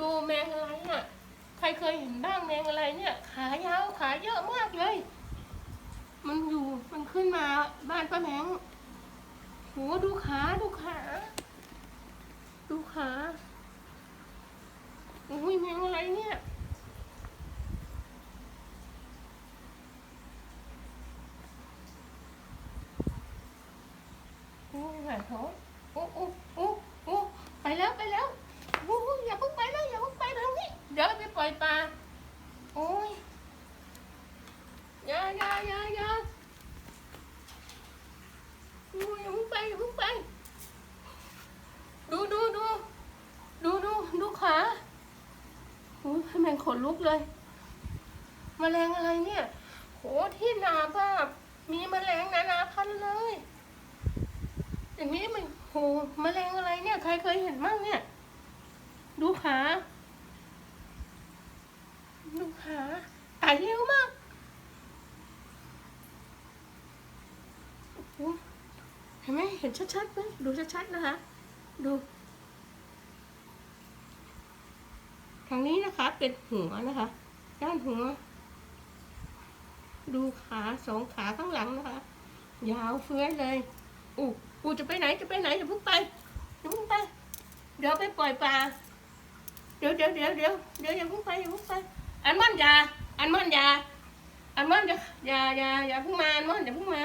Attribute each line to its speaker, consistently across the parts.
Speaker 1: ดูแมงอะไรอะ ใครเคยเห็นบ้างแมงอะไรเนี่ย ขายาวขาเยอะมากเลย มันอยู่มันขึ้นมาบ้านป้าแมงโหดูขาดูขาดูขาอุ้ยแมงอะไรเนี่ย โอ้ยหาเขาโอ้โอ้โอ้โอ้ไปแล้วไปแล้ว เดี๋ยวไปปล่อยปลาโอ้ยยายายายาโอ้ยอย่าเพิ่งไปอย่าเพิ่งไป ดูดูดูดูดูดูขาโอ้ยให้แมงขนลุกเลยแมลงอะไรเนี่ย โหที่นาบ้ามีแมลงนานาพันเลย อย่างนี้มันโหแมลงอะไรเนี่ย ใครเคยเห็นบ้างเนี่ย ดูขา ดูขาตายเร็วมากเห็นไหมเห็นชัดๆไหมดูชัดๆนะคะ ดู ทางนี้นะคะเป็นหัวนะคะ ด้านหัว ดูขาสองขาข้างหลังนะคะ ยาวเฟื้อยเลยอู้อู้จะไปไหนจะไปไหนอย่าพิ่งไปอย่าพิ่งไป เดี๋ยวไปปล่อยปลาเดี๋ยวเดี๋ยวเดี๋ยวเดี๋ยวเดี๋ยวอย่าพิ่งไปอย่าพิ่งไป อันมันยาอันมันยาอันมันอย่าอย่าอย่าอย่าเพิ่งมาอันมันอย่าเพิ่งมา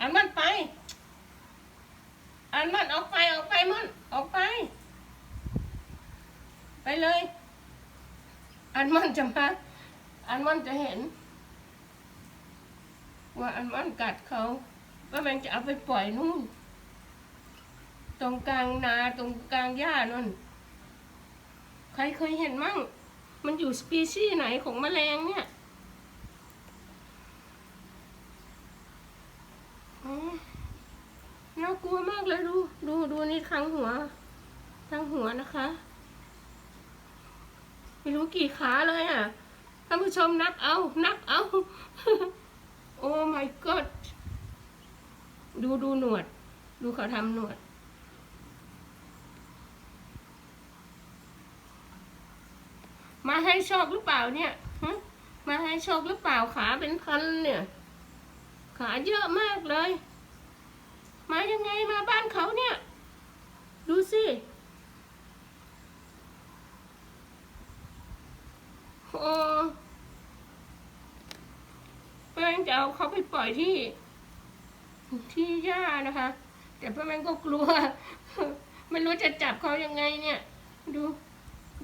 Speaker 1: อันมันไป อันมันออกไปออกไปมันออกไป ไปเลย อันมันจะมาอันมันจะเห็น ว่าอันมันกัดเขาว่ามันจะเอาไปปล่อยนู่น ตรงกลางนาตรงกลางหญ้านั่นใครเคยเห็นมั่ง มันอยู่สปีชีส์ไหนของแมลงเนี่ยอ๋อน่ากลัวมากเลยดู ดูดูนี่ทางหัวทางหัวนะคะ ไม่รู้กี่ขาเลยอะท่านผู้ชมนับเอา นับเอา โอ้ my god ดูดูหนวด ดูเขาทำหนวด มาให้ โชคหรือเปล่าเนี่ยมาให้โชคหรือเปล่าขาเป็นพันเนี่ย ขาเยอะมากเลย มายังไงมาบ้านเขาเนี่ย ดูสิโอ้แป้งจะเอาเขาไปปล่อยที่ ที่หญ้านะคะ แต่ป้าแมงก็กลัว ไม่รู้จะจับเขายังไงเนี่ย ดู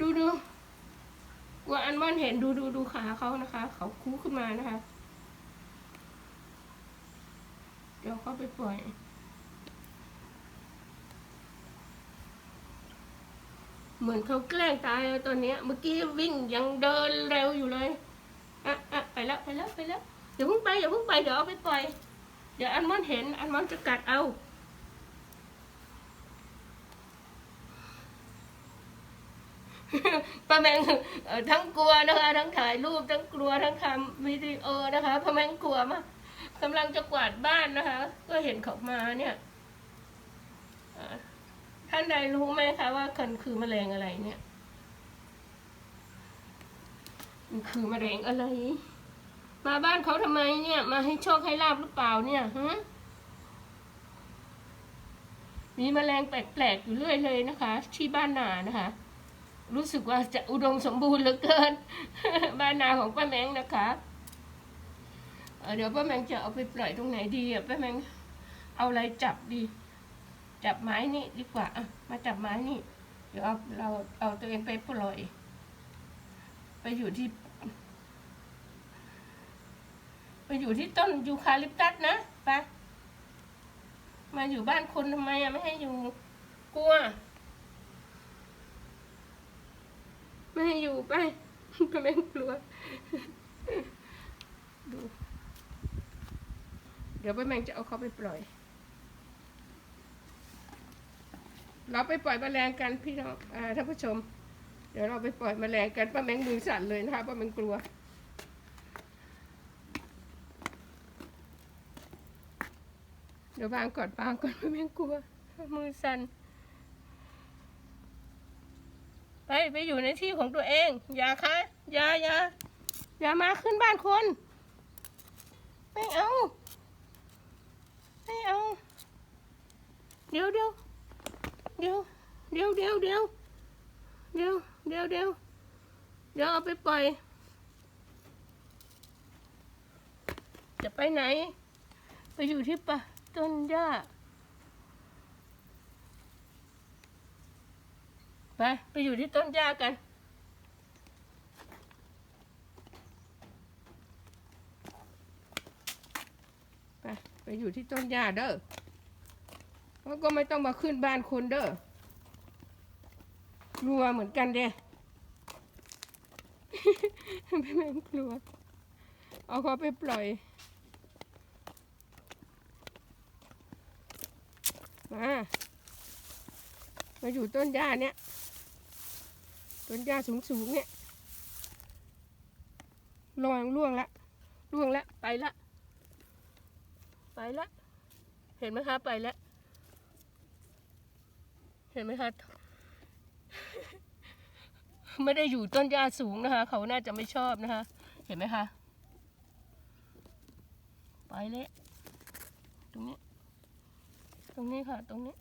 Speaker 1: ดูดู อันมอนเห็นดูดูดูขาเขานะคะ เขาคูขึ้นมานะคะ เดี๋ยวเขาไปปล่อยเหมือนเขาแกล้งตายตอนนี้เมื่อกี้วิ่งยังเดินเร็วอยู่เลยอะอะไปแล้วไปแล้วไปแล้วอย่าเพิ่งไปอย่าเพิ่งไปเดี๋ยวเอาไปปล่อย เดี๋ยวอันมอนเห็นอันมอนจะกัดเอา ป้าแมงทั้งกลัวนะคะ ทั้งถ่ายรูปทั้งกลัวทั้งทำวิดีโอนะคะป้าแมงกลัวมากกำลังจะกวาดบ้านนะคะ ก็เห็นเขามาเนี่ยท่านใดรู้ไหมคะว่าคันคือแมลงอะไรเนี่ยมันคือแมลงอะไร มาบ้านเขาทำไมเนี่ย มาให้โชคให้ลาบหรือเปล่าเนี่ยฮะมีแมลงแปลกๆอยู่เรื่อยเลยนะคะ ที่บ้านนานะคะ รู้สึกว่าจะอุดมสมบูรณ์เหลือเกิน บ้านนาของป้าแมงนะคะเเดี๋ยวป้าแมงจะเอาไปปล่อยตรงไหนดีอะป้าแมงเอาอะไรจับดี จับไม้นี่ดีกว่าอะมาจับไม้นี่ เดี๋ยวเอาเราเอาตัวเองไปปล่อย ไปอยู่ที่ ไปอยู่ที่ต้นยูคาลิปตัสนะไปมาอยู่บ้านคนทำไมอะไม่ให้อยู่กลัว ไม่ให้อยู่ไปก็ไม่กลัว ดู เดี๋ยวป้าแมงจะเอาเขาไปปล่อย เราไปปล่อยแมลงกันพี่น้องอ่าท่านผู้ชม เดี๋ยวเราไปปล่อยแมลงกันป้าแมงมือสั่นเลยนะคะป้าแมงกลัวเดี๋ยววางก่อนวางก่อนป้าแมงกลัว มือสั่น ไปอยู่ในที่ของตัวเอง อย่าค่ะอย่าอย่าอย่ามาขึ้นบ้านคน ไม่เอา ไม่เอา เดี๋ยวเดี๋ยวเดี๋ยวเดี๋ยวเดี๋ยวเดี๋ยวเดี๋ยวเดี๋ยวเดี๋ยวเดี๋ยวเอาไปปล่อย จะไปไหน ไปอยู่ที่ป่าต้นหญ้า ไป ไปอยู่ที่ต้นหญ้ากัน ไป ไปอยู่ที่ต้นหญ้าเด้อแล้วก็ไม่ต้องมาขึ้นบ้านคนเด้อกลัวเหมือนกันเด้ไม่แม่งกลัว เอาเขาไปปล่อย มา มาอยู่ต้นหญ้าเนี่ย ต้นหญ้าสูงสูงๆเนี่ยลอยล่วงละล่วงละไปละ ไปละ เห็นไหมคะไปละ เห็นไหมคะไม่ได้อยู่ต้นหญ้าสูงนะคะ เขาน่าจะไม่ชอบนะคะ เห็นไหมคะ ไปเลยตรงนี้ ตรงนี้ค่ะ ตรงนี้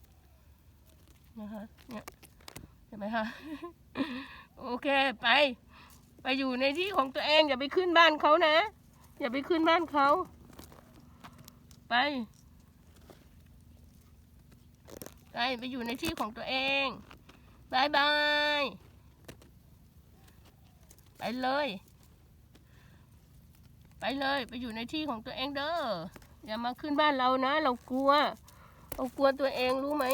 Speaker 1: นะคะ เนี่ย เห็นไหมคะ โอเคไป ไปอยู่ในที่ของตัวเองอย่าไปขึ้นบ้านเขานะ อย่าไปขึ้นบ้านเขา ไปไปไปอยู่ในที่ของตัวเองบายบาย ไปเลย ไปเลย ไปอยู่ในที่ของตัวเองเด้อ อย่ามาขึ้นบ้านเรานะ เรากลัว เรากลัวตัวเองรู้ไหม